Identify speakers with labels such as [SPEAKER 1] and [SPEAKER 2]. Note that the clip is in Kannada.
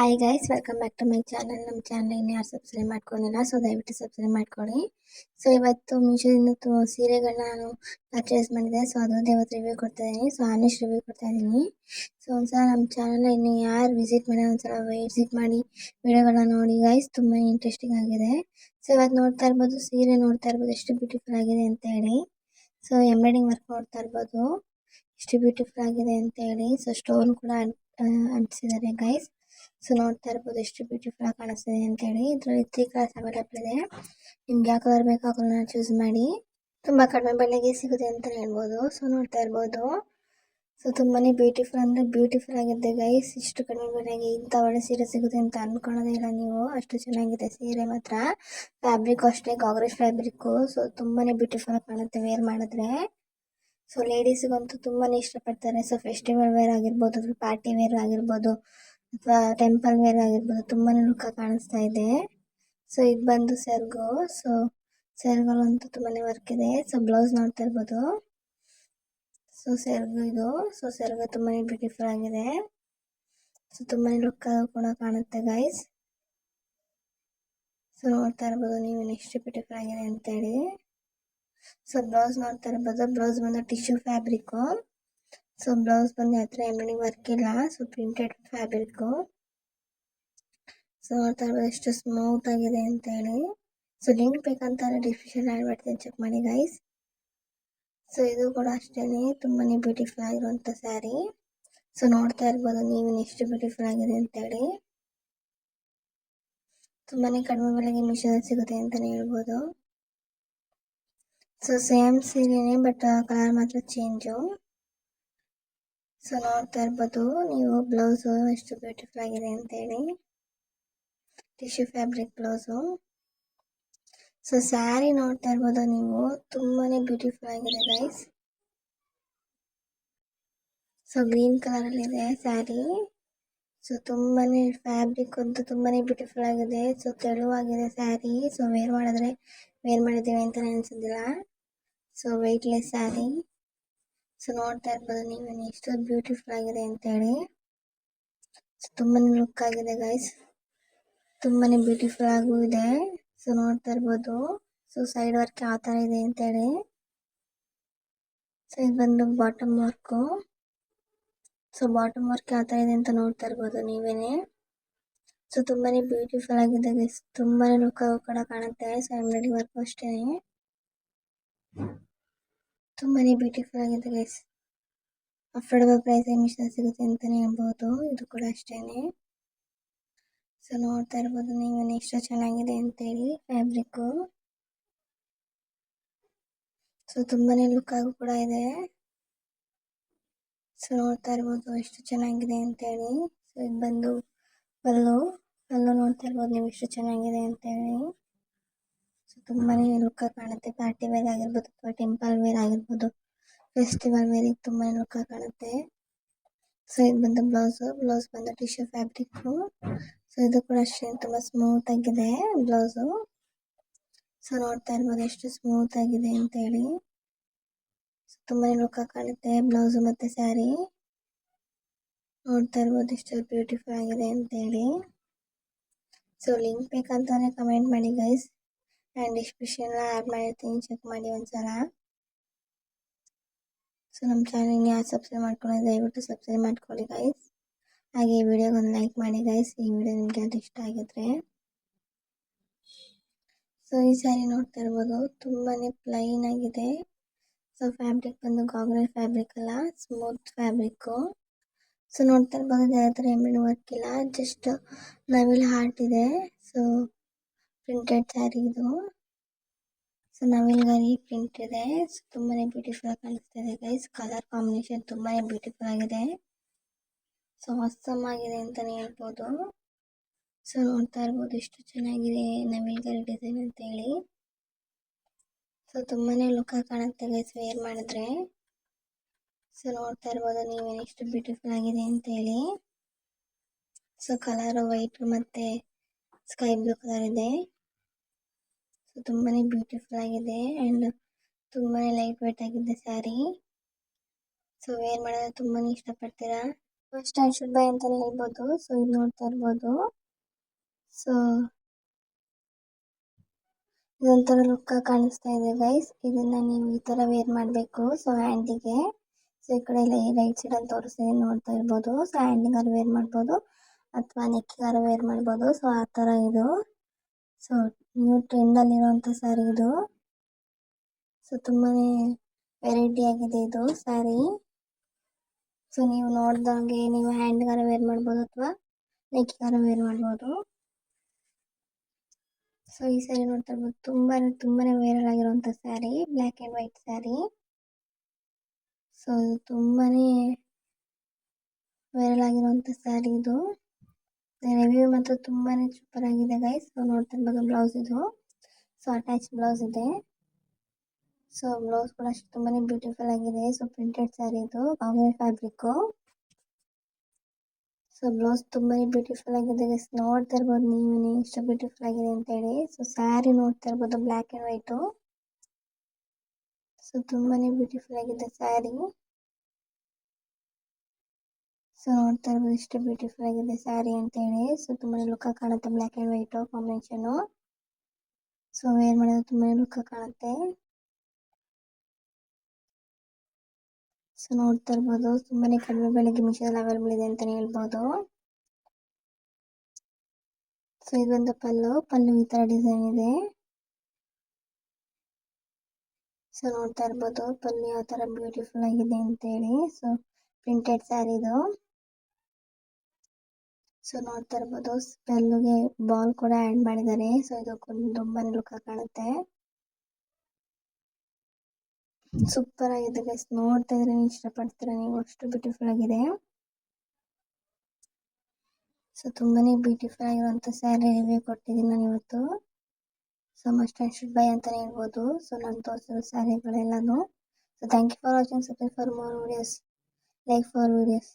[SPEAKER 1] Hi guys welcome back to my channel ನಮ್ಮ ಚಾನಲ್ ಇನ್ನು ಯಾರು ಸಬ್ಸ್ಕ್ರೈಬ್ ಮಾಡ್ಕೊಂಡಿಲ್ಲ ಸೊ ದಯವಿಟ್ಟು ಸಬ್ಸ್ಕ್ರೈಬ್ ಮಾಡ್ಕೊಳ್ಳಿ. ಸೊ ಇವತ್ತು ಮೀಶೋದಿಂದ ತು ಸೀರೆಗಳನ್ನ ನಾನು ಪರ್ಚೇಸ್ ಮಾಡಿದೆ ಸೊ ಅದೊಂದು ಇವತ್ತು ರಿವ್ಯೂ ಕೊಡ್ತಾ ಇದ್ದೀನಿ ಸೊ ಆನೆಸ್ಟ್ ರಿವ್ಯೂ ಕೊಡ್ತಾ ಇದ್ದೀನಿ ಸೊ ಒಂದ್ಸಲ ನಮ್ಮ ಚಾನಲ್ನ ಇನ್ನು ಯಾರು ವಿಸಿಟ್ ಮಾಡಿ, ಒಂದ್ಸಲ ವಿಸಿಟ್ ಮಾಡಿ ವಿಡಿಯೋಗಳನ್ನ ನೋಡಿ ಗೈಸ್ ತುಂಬ ಇಂಟ್ರೆಸ್ಟಿಂಗ್ ಆಗಿದೆ. ಸೊ ಇವತ್ತು ನೋಡ್ತಾ ಇರ್ಬೋದು, ಸೀರೆ ನೋಡ್ತಾ ಇರ್ಬೋದು, ಎಷ್ಟು ಬ್ಯೂಟಿಫುಲ್ ಆಗಿದೆ ಅಂತ ಹೇಳಿ. ಸೊ ಎಂಬ್ರಾಯ್ಡಿಂಗ್ ವರ್ಕ್ ನೋಡ್ತಾ ಇರ್ಬೋದು, ಎಷ್ಟು ಬ್ಯೂಟಿಫುಲ್ ಆಗಿದೆ ಅಂತ ಹೇಳಿ. ಸೊ ಸ್ಟೋನ್ ಕೂಡ ಅಂಟಿಸಿದ್ದಾರೆ ಗೈಸ್ ಸೊ ನೋಡ್ತಾ ಇರ್ಬೋದು, ಎಷ್ಟು ಬ್ಯೂಟಿಫುಲ್ ಆಗಿ ಕಾಣಿಸ್ತಿದೆ ಅಂತ ಹೇಳಿ ಇದರಲ್ಲಿ ತ್ರೀ ಕಲರ್ಸ್ ಅವೈಲೇಬಲ್ ಇದೆ. ನಿಮ್ಗೆ ಯಾವ ಕಲರ್ ಬೇಕೋ ಕಲರ್ನ ಚೂಸ್ ಮಾಡಿ. ತುಂಬಾ ಕಡಿಮೆ ಬೆಲೆಗೆ ಸಿಗುತ್ತೆ ಅಂತ ಹೇಳ್ಬೋದು. ಸೊ ನೋಡ್ತಾ ಇರ್ಬೋದು. ಸೊ ತುಂಬಾನೇ ಬ್ಯೂಟಿಫುಲ್ ಅಂದ್ರೆ ಬ್ಯೂಟಿಫುಲ್ ಆಗಿದೆ ಗೈಸ್ ಇಷ್ಟು ಕಡಿಮೆ ಬೆಲೆಗೆ ಇಂಥ ಒಳ್ಳೆ ಸೀರೆ ಸಿಗುತ್ತೆ ಅಂತ ಅನ್ಕೊಳ್ಳೋದೇ ಇಲ್ಲ ನೀವು. ಅಷ್ಟು ಚೆನ್ನಾಗಿದೆ ಸೀರೆ ಮಾತ್ರ. ಫ್ಯಾಬ್ರಿಕ್ ಅಷ್ಟೇ ಕಾಂಗ್ರೆಸ್ ಫ್ಯಾಬ್ರಿಕ್ ಸೊ ತುಂಬಾನೇ ಬ್ಯೂಟಿಫುಲ್ ಆಗಿ ಕಾಣುತ್ತೆ ವೇರ್ ಮಾಡಿದ್ರೆ. ಸೊ ಲೇಡೀಸ್ಗಂತೂ ತುಂಬಾನೇ ಇಷ್ಟಪಡ್ತಾರೆ. ಸೊ ಫೆಸ್ಟಿವಲ್ ವೇರ್ ಆಗಿರ್ಬೋದು ಪಾರ್ಟಿ ವೇರ್ ಆಗಿರ್ಬೋದು. ಅಥವಾ ಟೆಂಪಲ್ ವೇರ್ ಆಗಿರ್ಬೋದು, ತುಂಬಾನೇ ಲುಕ್ ಕಾಣಿಸ್ತಾ ಇದೆ. ಸೊ ಇದು ಬಂದು ಸೆರ್ಗು. ಸೊ ಸೆರ್ಗಲ್ಲಂತೂ ತುಂಬಾನೇ ವರ್ಕ್ ಇದೆ. ಸೊ ಬ್ಲೌಸ್ ನೋಡ್ತಾ ಇರ್ಬೋದು. ಸೊ ಸೆರ್ಗು ಇದು. ಸೊ ಸೆರ್ಗು ತುಂಬಾನೇ ಬ್ಯೂಟಿಫುಲ್ ಆಗಿದೆ. ಸೊ ತುಂಬಾನೇ ಲುಕ್ ಕೂಡ ಕಾಣುತ್ತೆ ಗೈಸ್ ಸೊ ನೋಡ್ತಾ ಇರ್ಬೋದು ನೀವು ನೆಕ್ಸ್ಟ್ ಬ್ಯೂಟಿಫುಲ್ ಆಗಿದೆ ಅಂತೇಳಿ. ಸೊ ಬ್ಲೌಸ್ ನೋಡ್ತಾ ಇರ್ಬೋದು. ಬ್ಲೌಸ್ ಬಂದು ಟಿಶ್ಯೂ ಫ್ಯಾಬ್ರಿಕ್ಕು ಸೊ ಬ್ಲೌಸ್ ಬಂದು ಹತ್ರ ಎಂಬ್ರಾಯ್ಡಿಂಗ್ ವರ್ಕ್ ಇಲ್ಲ ಸೊ ಪ್ರಿಂಟೆಡ್ ಫ್ಯಾಬ್ರಿಕ್ಕು ಸೊ ನೋಡ್ತಾ ಇರ್ಬೋದು ಎಷ್ಟು ಸ್ಮೂತ್ ಆಗಿದೆ ಅಂತ ಹೇಳಿ ಸೊ ಲಿಂಕ್ ಬೇಕಂತಾರೆ ಡಿಸ್ಕ್ರಿಪ್ಷನ್ ಆ್ಯಡ್ ಮಾಡ್ತೀನಿ ಚೆಕ್ ಮಾಡಿ ಗೈಸ್ ಸೊ ಇದು ಕೂಡ ಅಷ್ಟೇ ತುಂಬಾ ಬ್ಯೂಟಿಫುಲ್ ಆಗಿರುವಂಥ ಸ್ಯಾರಿ ಸೊ ನೋಡ್ತಾ ಇರ್ಬೋದು ನೀವು ಎಷ್ಟು ಬ್ಯೂಟಿಫುಲ್ ಆಗಿದೆ ಅಂತೇಳಿ. ತುಂಬಾ ಕಡಿಮೆ ಬೆಲೆಗೆ ಮಿಷನ್ ಸಿಗುತ್ತೆ ಅಂತಲೇ ಹೇಳ್ಬೋದು. ಸೊ ಸೇಮ್ ಸೀರೆನೇ ಬಟ್ ಕಲರ್ ಮಾತ್ರ ಚೇಂಜು ಸೊ ನೋಡ್ತಾ ಇರ್ಬೋದು ನೀವು ಬ್ಲೌಸು ಎಷ್ಟು ಬ್ಯೂಟಿಫುಲ್ ಆಗಿದೆ ಅಂತೇಳಿ. Tissue fabric blouse so sari ನೋಡ್ತಾ ಇರ್ಬೋದು ನೀವು, ತುಂಬಾನೇ ಬ್ಯೂಟಿಫುಲ್ ಆಗಿದೆ ಗೈಸ್ ಸೊ ಗ್ರೀನ್ ಕಲರ್ ಇದೆ ಸ್ಯಾರಿ ಸೊ ತುಂಬಾನೇ ಫ್ಯಾಬ್ರಿಕ್ ಅಂತೂ ತುಂಬಾನೇ ಬ್ಯೂಟಿಫುಲ್ ಆಗಿದೆ. ಸೊ ತೆಳುವಾಗಿದೆ ಸ್ಯಾರಿ ಸೊ ವೇರ್ ಮಾಡಿದ್ರೆ ವೇರ್ ಮಾಡಿದ್ದೀವಿ ಅಂತ ಅನಿಸೋದಿಲ್ಲ. ಸೊ ವೆಯ್ಟ್ಲೆಸ್ ಸ್ಯಾರಿ ಸೊ ನೋಡ್ತಾ ಇರ್ಬೋದು ನೀವು ಎಷ್ಟು ಬ್ಯೂಟಿಫುಲ್ ಆಗಿದೆ ಅಂತೇಳಿ. ಸೊ ತುಂಬಾನೇ ಲುಕ್ ಆಗಿದೆ ಗೈಸ್ ತುಂಬಾನೇ ಬ್ಯೂಟಿಫುಲ್ ಆಗೂ ಇದೆ. ಸೊ ನೋಡ್ತಾ ಇರ್ಬೋದು. ಸೊ ಸೈಡ್ ವರ್ಕ್ ಯಾವ ತರ ಇದೆ ಅಂತ ಹೇಳಿ ಸೊ ಇದು ಬಂದು bottom work so bottom work ಯಾವ ತರ ಇದೆ ಅಂತ ನೋಡ್ತಾ ಇರ್ಬೋದು ನೀವೇನೆ. ಸೊ ತುಂಬಾನೇ ಬ್ಯೂಟಿಫುಲ್ ಆಗಿದೆ ಗೈಸ್ ತುಂಬಾನೇ ಲುಕ್ ಕೂಡ ಕಾಣುತ್ತೆ. ಸೊ ಎಂಬ್ರಾಯ್ಡ್ರಿ ವರ್ಕ್ ಅಷ್ಟೇ ತುಂಬಾನೇ ಬ್ಯೂಟಿಫುಲ್ ಆಗಿದೆ ಗೈಸ್ ಅಫೋರ್ಡಬಲ್ ಪ್ರೈಸ್ ಮಿಷನ್ ಸಿಗುತ್ತೆ ಅಂತಲೇ ಹೇಳ್ಬೋದು. ಇದು ಕೂಡ ಅಷ್ಟೇನೆ. ಸೊ ನೋಡ್ತಾ ಇರ್ಬೋದು ನೀವು ಎಷ್ಟು ಚೆನ್ನಾಗಿದೆ ಅಂತೇಳಿ ಫ್ಯಾಬ್ರಿಕ್ಕು ಸೊ ತುಂಬಾನೇ ಲುಕ್ ಆಗು ಕೂಡ ಇದೆ. ಸೊ ನೋಡ್ತಾ ಇರ್ಬೋದು ಎಷ್ಟು ಚೆನ್ನಾಗಿದೆ ಅಂತೇಳಿ. ಸೊ ಇದು ಬಂದು ಪಲ್ಲು ಪಲ್ಲು ನೋಡ್ತಾ ಇರ್ಬೋದು ನೀವು ಎಷ್ಟು ಚೆನ್ನಾಗಿದೆ ಅಂತೇಳಿ. ಸೊ ತುಂಬಾನೇ ಲುಕ್ ಕಾಣುತ್ತೆ. ಪಾರ್ಟಿ ವೇರ್ ಆಗಿರ್ಬೋದು ಅಥವಾ ಟೆಂಪಲ್ ವೇರ್ ಆಗಿರ್ಬೋದು ಫೆಸ್ಟಿವಲ್ ವೇರಿಗೆ ತುಂಬಾ ಲುಕ್ ಕಾಣುತ್ತೆ. ಸೊ ಇದು ಬಂದು ಬ್ಲೌಸ್ ಬ್ಲೌಸ್ ಬಂದು ಟಿಶ್ಯೂ ಫ್ಯಾಬ್ರಿಕ್ ಸೊ ಇದು ಕೂಡ ಅಷ್ಟೇ, ತುಂಬಾ ಸ್ಮೂತ್ ಆಗಿದೆ ಬ್ಲೌಸ್ ಸೊ ನೋಡ್ತಾ ಇರ್ಬೋದು ಎಷ್ಟು ಸ್ಮೂತ್ ಆಗಿದೆ ಅಂತ ಹೇಳಿ. ತುಂಬಾ ಲುಕ್ ಕಾಣುತ್ತೆ ಬ್ಲೌಸ್ ಮತ್ತೆ ಸ್ಯಾರಿ ನೋಡ್ತಾ ಇರ್ಬೋದು ಎಷ್ಟು ಬ್ಯೂಟಿಫುಲ್ ಆಗಿದೆ ಅಂತ ಹೇಳಿ. ಸೊ ಲಿಂಕ್ ಬೇಕಂತಾನೆ ಕಮೆಂಟ್ ಮಾಡಿ ಗೈಸ್ ಆ್ಯಂಡ್ ಡಿಸ್ಕ್ರಿಪ್ಷನ್ ಆ್ಯಡ್ ಮಾಡಿರ್ತೀನಿ ಚೆಕ್ ಮಾಡಿ ಒಂದ್ಸಲ. ಸೊ ನಮ್ಮ ಚಾನಲ್ ಯಾರು ಸಬ್ಸ್ಕ್ರೈಬ್ ಮಾಡ್ಕೊಳ್ಳಿ ದಯವಿಟ್ಟು ಸಬ್ಸ್ಕ್ರೈಬ್ ಮಾಡ್ಕೊಳ್ಳಿ ಗೈಸ್ ಹಾಗೆ ಈ ವಿಡಿಯೋಗೆ ಒಂದು ಲೈಕ್ ಮಾಡಿ ಗೈಸ್ ಈ ವಿಡಿಯೋ ನಿಮಗೆ ಅದು ಇಷ್ಟ ಆಗಿದ್ರೆ. ಸೊ ಈ ಸ್ಯಾರಿ ನೋಡ್ತಾ ಇರ್ಬೋದು ತುಂಬಾ ಪ್ಲೈನ್ ಆಗಿದೆ. ಸೊ ಫ್ಯಾಬ್ರಿಕ್ ಬಂದು ಗಾಗ್ರಲ್ ಫ್ಯಾಬ್ರಿಕ್ ಅಲ್ಲ ಸ್ಮೂತ್ ಫ್ಯಾಬ್ರಿಕ್ಕು ಸೊ ನೋಡ್ತಾ ಇರ್ಬೋದು ಯಾವ ಥರ ಎಂಬ್ರಾಯ್ಡ್ರಿ ವರ್ಕ್ ಇಲ್ಲ ಜಸ್ಟ್ ನವಿಲ್ ಹಾರ್ಟ್ ಇದೆ. ಸೊ ಪ್ರಿಂಟೆಡ್ ಸ್ಯಾರಿ ಇದು. ಸೊ ನವಿಲ್ಗರಿ ಪ್ರಿಂಟ್ ಇದೆ. ಸೊ ತುಂಬಾನೇ ಬ್ಯೂಟಿಫುಲ್ ಆಗಿ ಕಾಣಿಸ್ತಾ ಇದೆ ಗೈಸ್ ಕಲರ್ ಕಾಂಬಿನೇಷನ್ ತುಂಬಾನೇ ಬ್ಯೂಟಿಫುಲ್ ಆಗಿದೆ. ಸೊ ಹೊಸಮ್ ಆಗಿದೆ ಅಂತಾನೆ ಹೇಳ್ಬೋದು. ಸೊ ನೋಡ್ತಾ ಇರ್ಬೋದು ಎಷ್ಟು ಚೆನ್ನಾಗಿದೆ ನವಿಲ್ಗರಿ ಡಿಸೈನ್ ಅಂತ ಹೇಳಿ ಸೊ ತುಂಬಾನೇ ಲುಕ್ ಆಗಿ ಕಾಣುತ್ತೆ ಗೈಸ್ ವೇರ್ ಮಾಡಿದ್ರೆ. ಸೊ ನೋಡ್ತಾ ಇರ್ಬೋದು ನೀವು ಎಷ್ಟು ಬ್ಯೂಟಿಫುಲ್ ಆಗಿದೆ ಅಂತ ಹೇಳಿ ಸೊ ಕಲರ್ ವೈಟ್ ಮತ್ತೆ ಸ್ಕೈ ಬ್ಲೂ ಕಲರ್ ಇದೆ ಸೊ, ತುಂಬಾನೇ ಬ್ಯೂಟಿಫುಲ್ ಆಗಿದೆ ಅಂಡ್ ತುಂಬಾನೇ ಲೈಟ್ ವೇಟ್ ಆಗಿದೆ ಸ್ಯಾರಿ. ಸೊ, ವೇರ್ ಮಾಡೋದು ತುಂಬಾನೇ ಇಷ್ಟಪಡ್ತೀರಾ? ಫಸ್ಟ್ ಆ್ಯಂಡ್ ಶುಡ್ ಬೈ ಅಂತಾನೆ ಹೇಳ್ಬೋದು. ಸೊ, ಇದು ನೋಡ್ತಾ ಇರ್ಬೋದು. ಸೊ, ಇದೊಂಥರ ಲುಕ್ ಕಾಣಿಸ್ತಾ ಇದೆ ಗೈಸ್. ಇದನ್ನ ನೀವು ಈ ತರ ವೇರ್ ಮಾಡಬೇಕು. ಸೊ, ಹ್ಯಾಂಡಿಗೆ. ಸೊ, ಈ ಕಡೆ ರೈಟ್ ಸೈಡ್ ಅಲ್ಲಿ ನೋಡ್ತಾ ಇರ್ಬೋದು. ಸೊ ಹ್ಯಾಂಡಿಗೆ ಅಲ್ಲಿ ವೇರ್ ಮಾಡ್ಬೋದು. ಅಥವಾ ನೆಕ್ಕಿಗಾರ ವೇರ್ ಮಾಡ್ಬೋದು. ಸೊ ಆ ತರ ಇದು. ಸೊ ನ್ಯೂ ಟ್ರೆಂಡ್ ಅಲ್ಲಿ ಇರುವಂತ ಸ್ಯಾರಿ ಇದು. ಸೊ ತುಂಬಾ ವೆರೈಟಿ ಆಗಿದೆ ಇದು ಸ್ಯಾರಿ ಸೊ ನೀವು ನೋಡ್ದಂಗೆ ನೀವು ಹ್ಯಾಂಡ್ಗಾರ ವೇರ್ ಮಾಡ್ಬೋದು ಅಥವಾ ನೆಕ್ಕಿಗಾರ ವೇರ್ ಮಾಡ್ಬೋದು. ಸೊ ಈ ಸ್ಯಾರಿ ನೋಡ್ತಾ ಇರ್ಬೋದು. ತುಂಬಾನೇ ತುಂಬಾನೇ ವೈರಲ್ ಆಗಿರುವಂತ sari black and white sari so ತುಂಬಾನೇ ವೈರಲ್ ಆಗಿರುವಂತ ಸ್ಯಾರಿ ಇದು. ರಿವ್ಯೂ ಮಾತ್ರ ತುಂಬಾನೇ ಸೂಪರ್ ಆಗಿದೆ ಗೈಸ್ ನೋಡ್ತಾ ಇರ್ಬೋದು ಬ್ಲೌಸ್ ಇದು. ಸೊ ಅಟ್ಯಾಚ್ ಬ್ಲೌಸ್ ಇದೆ. ಸೊ ಬ್ಲೌಸ್ ಕೂಡ ಅಷ್ಟು ತುಂಬಾನೇ ಬ್ಯೂಟಿಫುಲ್ ಆಗಿದೆ. ಸೊ ಪ್ರಿಂಟೆಡ್ ಸ್ಯಾರಿ ಇದು. ಕಾಂಗ್ರೆಸ್ ಫ್ಯಾಬ್ರಿಕ್ ಸೊ ಬ್ಲೌಸ್ ತುಂಬಾನೇ ಬ್ಯೂಟಿಫುಲ್ ಆಗಿದೆ ಗೈಸ್ ನೋಡ್ತಾ ಇರ್ಬೋದು ನೀವೇನೆ ಎಷ್ಟು ಬ್ಯೂಟಿಫುಲ್ ಆಗಿದೆ ಅಂತ ಹೇಳಿ. ಸೊ ಸ್ಯಾರಿ ನೋಡ್ತಾ ಇರ್ಬೋದು ಬ್ಲ್ಯಾಕ್ ಅಂಡ್ ವೈಟ್ ಸೊ ತುಂಬಾನೇ ಬ್ಯೂಟಿಫುಲ್ ಆಗಿದೆ ಸ್ಯಾರಿ ಸೊ ನೋಡ್ತಾ ಇರ್ಬೋದು ಇಷ್ಟು ಬ್ಯೂಟಿಫುಲ್ ಆಗಿದೆ ಸ್ಯಾರಿ ಅಂತ ಹೇಳಿ ಸೊ ತುಂಬಾನೇ ಲುಕ್ ಕಾಣುತ್ತೆ black and white combination so wear ಮಾಡಿದ್ರೆ ತುಂಬಾನೇ ಲುಕ್ ಕಾಣುತ್ತೆ. ಸೊ ನೋಡ್ತಾ ಇರ್ಬೋದು ತುಂಬಾನೇ ಕಡಿಮೆ ಬೆಲೆಗೆ ಮಿಶೋದಲ್ಲಿ ಅವೈಲೇಬಲ್ ಇದೆ ಅಂತಾನೆ ಹೇಳ್ಬೋದು. ಸೊ ಇದೊಂದು ಪಲ್ಲು ಪಲ್ಲು ಈ ತರ ಡಿಸೈನ್ ಇದೆ. ಸೊ ನೋಡ್ತಾ ಇರ್ಬೋದು ಪಲ್ಲು ಯಾವ ತರ ಬ್ಯೂಟಿಫುಲ್ ಆಗಿದೆ ಅಂತ ಹೇಳಿ ಸೊ ಪ್ರಿಂಟೆಡ್ ಸ್ಯಾರಿ ಇದು. ಸೊ ನೋಡ್ತಾ ಇರ್ಬೋದು ಸ್ಪೆಲ್ಗೆ ಬಾಲ್ ಕೂಡ ಆಡ್ ಮಾಡಿದ್ದಾರೆ ಸೊ ಇದು ತುಂಬಾನೇ ಲುಕ್ ಕಾಣುತ್ತೆ. ಸೂಪರ್ ಆಗಿದೆ ಗೈಸ್ ನೋಡ್ತಾ ಇದ್ರೆ ಇಷ್ಟಪಡ್ತೀರಾ? ನೀವು ಅಷ್ಟು ಬ್ಯೂಟಿಫುಲ್ ಆಗಿದೆ. ಸೊ ತುಂಬಾನೇ ಬ್ಯೂಟಿಫುಲ್ ಆಗಿರುವಂತ ಸ್ಯಾರಿ ರಿವ್ಯೂ ಕೊಟ್ಟಿದ್ದೀನಿ ನಾನು ಇವತ್ತು. So must and should buy ಅಂತಾನೆ ಹೇಳ್ಬೋದು. ಸೊ ನಾನು ತೋರಿಸಿರೋ ಸ್ಯಾರಿಗಳೆಲ್ಲನೂ so thank you for watching subscribe for more videos like for videos